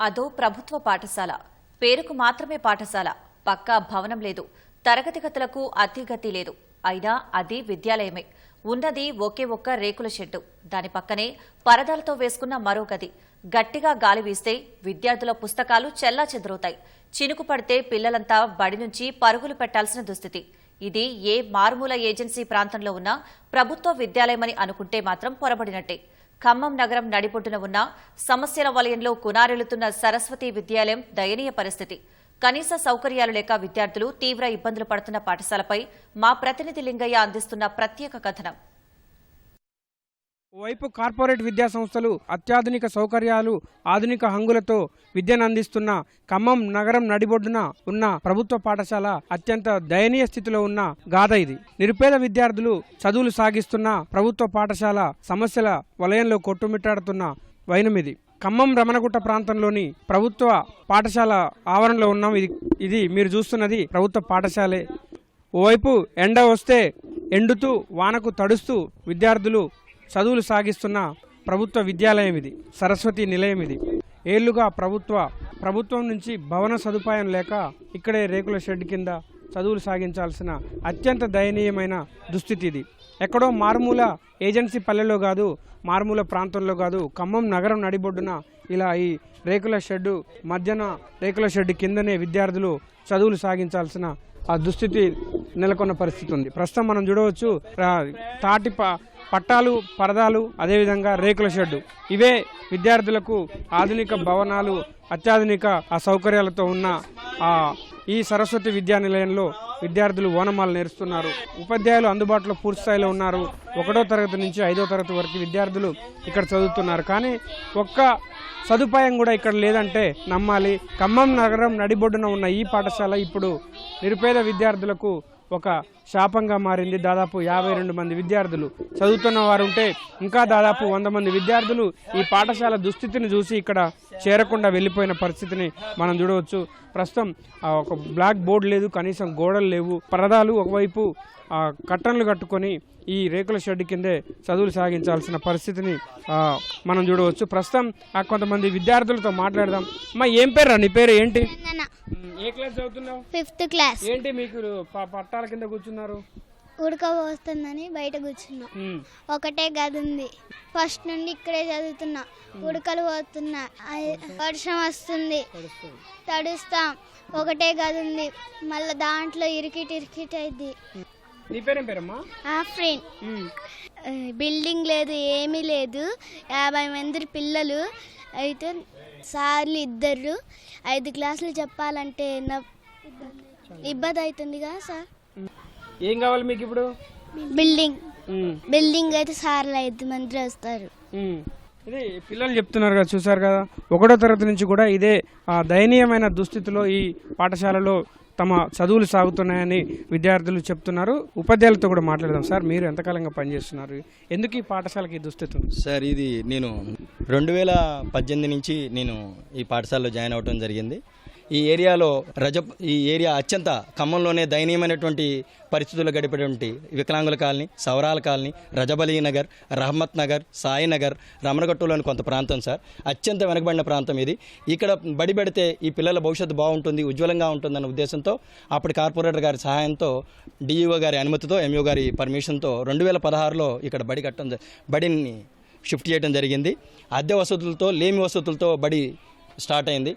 అదో ప్రభుత్వ పాఠశాల. పేరుకు మాత్రమే పాఠశాల. పక్కా భవనం లేదు. తరగతి గదులకు అతిగతి లేదు. అయినా అది విద్యాలయమే. ఉన్నది ఒకే ఒక్క రేకుల షెడ్డు. దాని పక్కనే పరదాలతో వేసుకున్న మరో గది. గట్టిగా గాలి వీస్తే విద్యార్థుల పుస్తకాలు చెల్లా చెదరవుతాయి చినుకు పడితే పిల్లలంతా బడి నుంచి పరుగులు పెట్టాల్సిన దుస్థితి. ఇది ఏ మారుమూల ఏజెన్సీ ప్రాంతంలో ఉన్న ప్రభుత్వ విద్యాలయమని అనుకుంటే మాత్రం పొరబడినట్టే. ఖమ్మం నగరం నడిబొడ్డున ఉన్న సమస్యల వలయంలో కునారెలుతున్న సరస్వతి విద్యాలయం దయనీయ పరిస్థితి. కనీస సౌకర్యాలు లేక విద్యార్థులు తీవ్ర ఇబ్బందులు పడుతున్న పాఠశాలపై మా ప్రతినిధి లింగయ్య అందిస్తున్న ప్రత్యేక కథనం. ఓవైపు కార్పొరేట్ విద్యా సంస్థలు అత్యాధునిక సౌకర్యాలు ఆధునిక హంగులతో విద్యను అందిస్తున్న ఖమ్మం నగరం నడిబొడ్డున ఉన్న ప్రభుత్వ పాఠశాల అత్యంత దయనీయ స్థితిలో ఉన్న గాథ ఇది. నిరుపేద విద్యార్థులు చదువులు సాగిస్తున్న ప్రభుత్వ పాఠశాల సమస్యల వలయంలో కొట్టుమిట్టాడుతున్న వైనమిది ఖమ్మం రమణగుట్ట ప్రాంతంలోని ప్రభుత్వ పాఠశాల ఆవరణలో ఉన్నాం. ఇది ఇది మీరు చూస్తున్నది ప్రభుత్వ పాఠశాలే. ఓవైపు ఎండ వస్తే ఎండుతూ వానకు తడుస్తూ విద్యార్థులు చదువులు సాగిస్తున్న ప్రభుత్వ విద్యాలయం ఇది సరస్వతి నిలయం ఇది. ఏళ్ళుగా ప్రభుత్వ ప్రభుత్వం నుంచి భవన సదుపాయం లేక ఇక్కడే రేకుల షెడ్ కింద చదువులు సాగించాల్సిన అత్యంత దయనీయమైన దుస్థితి ఇది. ఎక్కడో మారుమూల ఏజెన్సీ పల్లెలో కాదు మారుమూల ప్రాంతంలో కాదు ఖమ్మం నగరం నడిబొడ్డున ఇలా ఈ రేకుల షెడ్డు మధ్యన రేకుల షెడ్ కిందనే విద్యార్థులు చదువులు సాగించాల్సిన ఆ దుస్థితి నెలకొన్న పరిస్థితి ఉంది. ప్రస్తుతం మనం చూడవచ్చు తాటి పట్టాలు పరదాలు అదేవిధంగా రేకుల షెడ్డు. ఇవే విద్యార్థులకు ఆధునిక భవనాలు అత్యాధునిక ఆ సౌకర్యాలతో ఉన్న ఆ ఈ సరస్వతి విద్యా నిలయంలో విద్యార్థులు ఓనమాలు నేరుస్తున్నారు. ఉపాధ్యాయులు అందుబాటులో పూర్తి స్థాయిలో ఉన్నారు. ఒకటో తరగతి నుంచి ఐదో తరగతి వరకు విద్యార్థులు ఇక్కడ చదువుతున్నారు. కానీ ఒక్క సదుపాయం కూడా ఇక్కడ లేదంటే నమ్మాలి. ఖమ్మం నగరం నడిబొడ్డున ఉన్న ఈ పాఠశాల ఇప్పుడు నిరుపేద విద్యార్థులకు ఒక శాపంగా మారింది. దాదాపు యాభై రెండు మంది విద్యార్థులు చదువుతున్న వారు ఉంటే ఇంకా దాదాపు వంద మంది విద్యార్థులు ఈ పాఠశాల దుస్థితిని చూసి ఇక్కడ చేరకుండా వెళ్ళిపోయిన పరిస్థితిని మనం చూడవచ్చు. ప్రస్తుతం ఆ, ఒక బ్లాక్ బోర్డు లేదు కనీసం గోడలు లేవు. పరదాలు ఒకవైపు కట్టన్లు కట్టుకొని ఈ రేకుల షెడ్ కిందే చదువులు సాగించాల్సిన పరిస్థితిని మనం చూడవచ్చు. ప్రస్తుతం ఆ కొంతమంది విద్యార్థులతో మాట్లాడదాం. అమ్మా ఏం పేరు నీ పేరు ఏంటి? ఏ క్లాస్ చదువుతున్నావు? Fifth class. ఏంటి మీకు పట్టాల కింద కూర్చున్నారు? ఉడకపోస్తుందని బయట కూర్చున్నా. ఒకటే గది ఉంది. ఫస్ట్ నుండి ఇక్కడే చదువుతున్నా. ఉడకలు పోతున్నా. వర్షం వస్తుంది. తడుస్తాం. ఒకటే గది ఉంది. మళ్ళీ దాంట్లో ఇరికిట్ ఇరికిట్ అయింది నీ పేరేం పేరమ్మా? ఉమ్, బిల్డింగ్ లేదు ఏమీ లేదు. యాభై మంది పిల్లలు అయితే సార్లు ఇద్దరు. ఐదు క్లాసులు చెప్పాలంటే ఇబ్బంది అవుతుంది కదా సార్ ఏం కావాలి మీకు ఇప్పుడు? బిల్డింగ్. బిల్డింగ్ అయితే సార్లు ఐదు మంది వస్తారు. ఇది పిల్లలు చెప్తున్నారు కదా చూసారు కదా? ఒకటో తరగతి నుంచి కూడా ఇదే ఆ, దయనీయమైన దుస్థితిలో ఈ పాఠశాలలో తమ చదువులు సాగుతున్నాయని విద్యార్థులు చెప్తున్నారు. ఉపాధ్యాయులతో కూడా మాట్లాడదాం సార్. మీరు ఎంతకాలంగా పనిచేస్తున్నారు? ఎందుకు ఈ పాఠశాలకి దుస్థితి సార్ ఇది నేను రెండు వేల పద్దెనిమిది నుంచి నేను ఈ పాఠశాలలో జాయిన్ అవ్వడం జరిగింది. ఈ ఏరియాలో రజ ఈ ఏరియా అత్యంత ఖమ్మంలోనే దయనీయమైనటువంటి పరిస్థితులు గడిపేటువంటి వికలాంగుల కాలనీ సవరాల కాలనీ రజబలీ నగర్ రహమత్ నగర్ సాయి నగర్ రమణగట్టులోని కొంత ప్రాంతం సార్. అత్యంత వెనకబడిన ప్రాంతం ఇది. ఇక్కడ బడి పెడితే ఈ పిల్లల భవిష్యత్తు బాగుంటుంది ఉజ్వలంగా ఉంటుందన్న ఉద్దేశంతో అప్పటి కార్పొరేటర్ గారి సహాయంతో డిఈఓ గారి అనుమతితో ఎంఈఓ గారి పర్మిషన్తో రెండు వేల పదహారులో ఇక్కడ బడి కట్టడం బడిని షిఫ్ట్ చేయడం జరిగింది. అద్దె వసతులతో లేమి వసతులతో బడి స్టార్ట్ అయింది.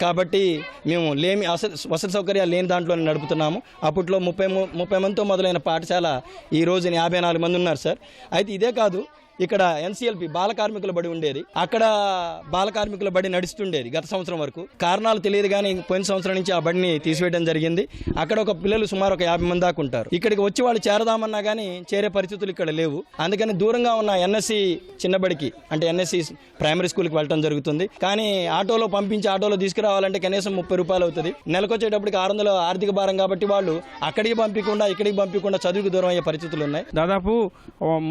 కాబట్టి మేము లేమి అస- వసతి సౌకర్యాలు లేని దాంట్లో నడుపుతున్నాము. అప్పట్లో ముప్పై ము- ముప్పై మందితో మొదలైన పాఠశాల ఈ రోజున యాభై నాలుగు మంది ఉన్నారు సార్. అయితే ఇదే కాదు ఇక్కడ ఎన్సీఎల్పి బాల కార్మికుల బడి ఉండేది. అక్కడ బాల కార్మికుల బడి నడుస్తుండేది గత సంవత్సరం వరకు. కారణాలు తెలియదు కానీ పోయిన సంవత్సరం నుంచి ఆ బడిని తీసివేయడం జరిగింది. అక్కడ ఒక పిల్లలు సుమారు ఒక యాభై మంది దాకా ఉంటారు. ఇక్కడికి వచ్చి వాళ్ళు చేరదామన్నా కానీ చేరే పరిస్థితులు ఇక్కడ లేవు. అందుకని దూరంగా ఉన్న ఎన్ఎస్సి చిన్నబడికి అంటే ఎన్ఎస్సి ప్రైమరీ స్కూల్కి వెళ్ళడం జరుగుతుంది. కానీ ఆటోలో పంపించి ఆటోలో తీసుకురావాలంటే కనీసం ముప్పై రూపాయలు అవుతుంది. నెలకొచ్చేటప్పటికి ఆరు వందల ఆర్థిక భారం కాబట్టి వాళ్ళు అక్కడికి పంపించకుండా ఇక్కడికి పంపించకుండా చదువుకు దూరం అయ్యే పరిస్థితులు ఉన్నాయి. దాదాపు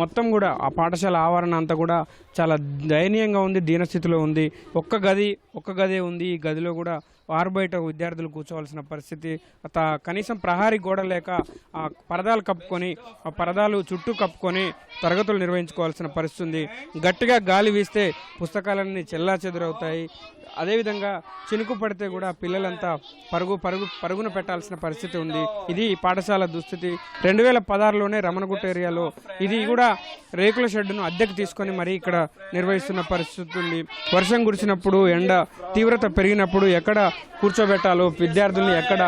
మొత్తం కూడా ఆ పాఠశాల ఆవరణ అంతా కూడా చాలా దయనీయంగా ఉంది దీనస్థితిలో ఉంది. ఒక్క గది ఒక్క గదే ఉంది ఈ గదిలో కూడా. వారు బయట విద్యార్థులు కూర్చోవలసిన పరిస్థితి కనీసం ప్రహారీ గోడ లేక ఆ పరదాలు కప్పుకొని ఆ పరదాలు చుట్టూ కప్పుకొని తరగతులు నిర్వహించుకోవాల్సిన పరిస్థితి ఉంది. గట్టిగా గాలి వీస్తే పుస్తకాలన్నీ చెల్లా చెదురవుతాయి. అదేవిధంగా చినుకు పడితే కూడా పిల్లలంతా పరుగు పరుగు పరుగున పెట్టాల్సిన పరిస్థితి ఉంది. ఇది పాఠశాల దుస్థితి. రెండు వేల పదహారులోనే రమణగుట్ట ఏరియాలో ఇది కూడా రేకుల షెడ్డును అద్దెకు తీసుకొని మరీ ఇక్కడ నిర్వహిస్తున్న పరిస్థితి ఉంది. వర్షం కురిసినప్పుడు ఎండ తీవ్రత పెరిగినప్పుడు ఎక్కడ కూర్చోబెట్టాలో విద్యార్థుల్ని ఎక్కడ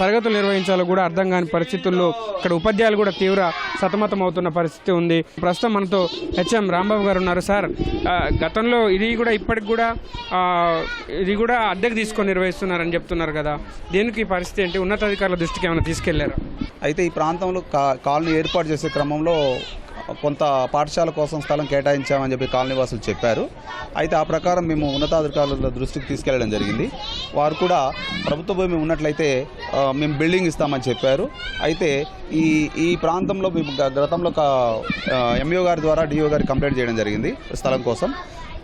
తరగతులు నిర్వహించాలో కూడా అర్థం కాని పరిస్థితుల్లో ఇక్కడ ఉపాధ్యాయులు కూడా తీవ్ర సతమతం అవుతున్న పరిస్థితి ఉంది. ప్రస్తుతం మనతో హెచ్ఎం రాంబాబు గారు ఉన్నారు. సార్ గతంలో ఇది కూడా ఇప్పటికి కూడా ఇది కూడా అద్దెకు తీసుకొని నిర్వహిస్తున్నారని చెప్తున్నారు కదా. దేనికి పరిస్థితి ఏంటి? ఉన్నతాధికారుల దృష్టికి ఏమైనా తీసుకెళ్ళారు? అయితే ఈ ప్రాంతంలో కా కాలనీ ఏర్పాటు చేసే క్రమంలో కొంత పాఠశాల కోసం స్థలం కేటాయించామని చెప్పి కాలనీవాసులు చెప్పారు. అయితే ఆ ప్రకారం మేము ఉన్నతాధికారుల దృష్టికి తీసుకెళ్ళడం జరిగింది. వారు కూడా ప్రభుత్వ భూమి ఉన్నట్లయితే మేము బిల్డింగ్ ఇస్తామని చెప్పారు. అయితే ఈ ఈ ప్రాంతంలో మేము గ- గతంలో ఎంఈఓ గారి ద్వారా డిఓ గారికి కంప్లైంట్ చేయడం జరిగింది స్థలం కోసం.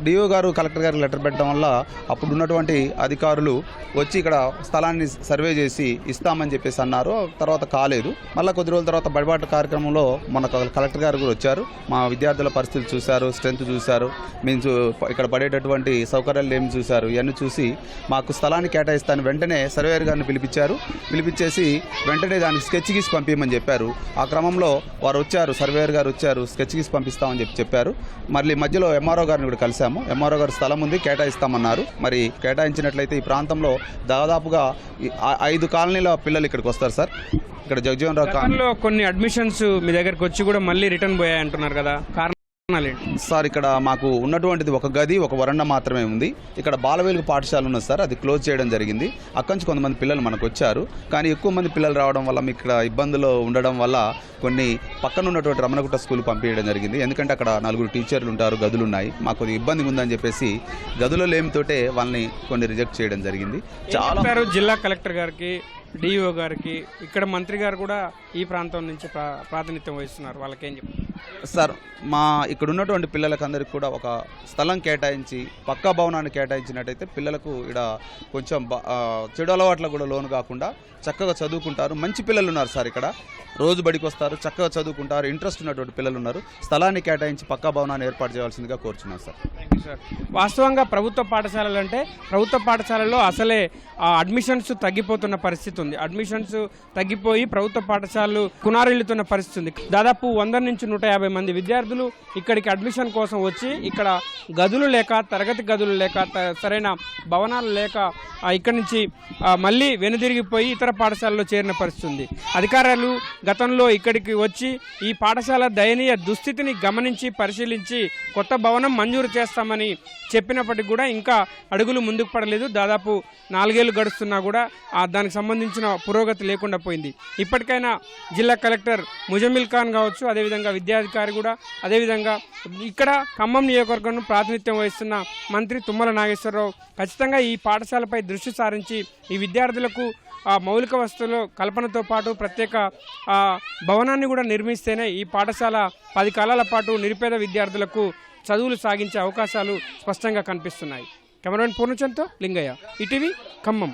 డిఓ గారు కలెక్టర్ గారికి లెటర్ పెట్టడం వల్ల అప్పుడు ఉన్నటువంటి అధికారులు వచ్చి ఇక్కడ స్థలాన్ని సర్వే చేసి ఇస్తామని చెప్పేసి అన్నారు. తర్వాత కాలేదు. మళ్ళీ కొద్ది రోజుల తర్వాత బడిబాట కార్యక్రమంలో మన కలెక్టర్ గారు కూడా వచ్చారు. మా విద్యార్థుల పరిస్థితులు చూశారు స్ట్రెంత్ చూశారు. మేము ఇక్కడ పడేటటువంటి సౌకర్యాలు ఏమి చూశారు ఇవన్నీ చూసి మాకు స్థలాన్ని కేటాయిస్తాను. వెంటనే సర్వేయర్ గారిని పిలిపించారు. పిలిపించేసి వెంటనే దానికి స్కెచ్ గీసి పంపించమని చెప్పారు. ఆ క్రమంలో వారు వచ్చారు సర్వేయర్ గారు వచ్చారు స్కెచ్ గీసి పంపిస్తామని చెప్పి చెప్పారు. మళ్ళీ మధ్యలో ఎంఆర్ఓ గారిని కూడా కలిసాము ఎంఆర్ఓ గారు స్థలం ఉంది కేటాయిస్తామన్నారు. మరి కేటాయించినట్లయితే ఈ ప్రాంతంలో దాదాపుగా ఐదు కాలనీల పిల్లలు ఇక్కడికి వస్తారు సార్. ఇక్కడ జగజీవన్ రావు కొన్ని అడ్మిషన్స్ మీ దగ్గరకు వచ్చి కూడా మళ్ళీ రిటర్న్ పోయాయి అంటున్నారు కదా సార్ ఇక్కడ మాకు ఉన్నటువంటిది ఒక గది ఒక వరండా మాత్రమే ఉంది. ఇక్కడ బాలవేలుగు పాఠశాల ఉన్నది సార్ అది క్లోజ్ చేయడం జరిగింది. అక్కడి నుంచి కొంతమంది పిల్లలు మనకు వచ్చారు. కానీ ఎక్కువ మంది పిల్లలు రావడం వల్ల మీకు ఇక్కడ ఇబ్బందులు ఉండడం వల్ల కొన్ని పక్కన ఉన్నటువంటి రమణగుట్ట స్కూల్ పంపించడం జరిగింది. ఎందుకంటే అక్కడ నలుగురు టీచర్లు ఉంటారు గదులు ఉన్నాయి. మాకు కొద్దిగా ఇబ్బంది ఉందని చెప్పేసి గదులు లేమితోటే వాళ్ళని కొన్ని రిజెక్ట్ చేయడం జరిగింది. చాలా జిల్లా కలెక్టర్ గారికి డిఈఓ గారికి? ఇక్కడ మంత్రి గారు కూడా ఈ ప్రాంతం నుంచి ప్రా- ప్రాతినిధ్యం వహిస్తున్నారు. వాళ్ళకేం చెప్పారు? సార్ మా ఇక్కడ ఉన్నటువంటి పిల్లలకు అందరికి కూడా ఒక స్థలం కేటాయించి పక్కా భవనాన్ని కేటాయించినట్టయితే పిల్లలకు ఇక్కడ కొంచెం చెడు అలవాట్లకు కూడా లోను కాకుండా చక్కగా చదువుకుంటారు. మంచి పిల్లలు ఉన్నారు సార్ ఇక్కడ. రోజు బడికి వస్తారు చక్కగా చదువుకుంటారు ఇంట్రెస్ట్ ఉన్నటువంటి పిల్లలు ఉన్నారు. స్థలాన్ని కేటాయించి పక్కా భవనాన్ని ఏర్పాటు చేయాల్సిందిగా కోరుచున్నాను సార్. సార్ వాస్తవంగా ప్రభుత్వ పాఠశాలలు అంటే ప్రభుత్వ పాఠశాలలో అసలే ఆ, అడ్మిషన్స్ తగ్గిపోతున్న పరిస్థితి ఉంది. అడ్మిషన్స్ తగ్గిపోయి ప్రభుత్వ పాఠశాలలు కునారిల్లుతున్న పరిస్థితి ఉంది. దాదాపు వంద నుంచి నూట యాభై మంది విద్యార్థులు ఇక్కడికి అడ్మిషన్ కోసం వచ్చి ఇక్కడ గదులు లేక తరగతి గదులు లేక త- సరైన భవనాలు లేక ఇక్కడి నుంచి మళ్ళీ వెనుదిరిగిపోయి ఇతర పాఠశాలలో చేరిన పరిస్థితి ఉంది అధికారులు గతంలో ఇక్కడికి వచ్చి ఈ పాఠశాల దయనీయ దుస్థితిని గమనించి పరిశీలించి కొత్త భవనం మంజూరు చేస్తామని చెప్పినప్పటికీ కూడా ఇంకా అడుగులు ముందుకు పడలేదు. దాదాపు నాలుగేళ్ళు గడుస్తున్నా కూడా దానికి సంబంధించిన పురోగతి లేకుండా పోయింది. ఇప్పటికైనా జిల్లా కలెక్టర్ ముజమిల్ ఖాన్ కావచ్చు అదేవిధంగా విద్యాధికారి కూడా అదేవిధంగా ఇక్కడ ఖమ్మం నియోజకవర్గం ప్రాతినిధ్యం వహిస్తున్న మంత్రి తుమ్మల నాగేశ్వరరావు ఖచ్చితంగా ఈ పాఠశాలపై దృష్టి సారించి ఈ విద్యార్థులకు ఆ మౌలిక వస్తువులు కల్పనతో పాటు ప్రత్యేక ఆ, భవనాన్ని కూడా నిర్మిస్తేనే ఈ పాఠశాల పది కాలాల పాటు నిరుపేద విద్యార్థులకు చదువులు సాగించే అవకాశాలు స్పష్టంగా కనిపిస్తున్నాయి. కెమెరామెన్ పూర్ణచంద్తో లింగయ్య ఇటీవీ ఖమ్మం.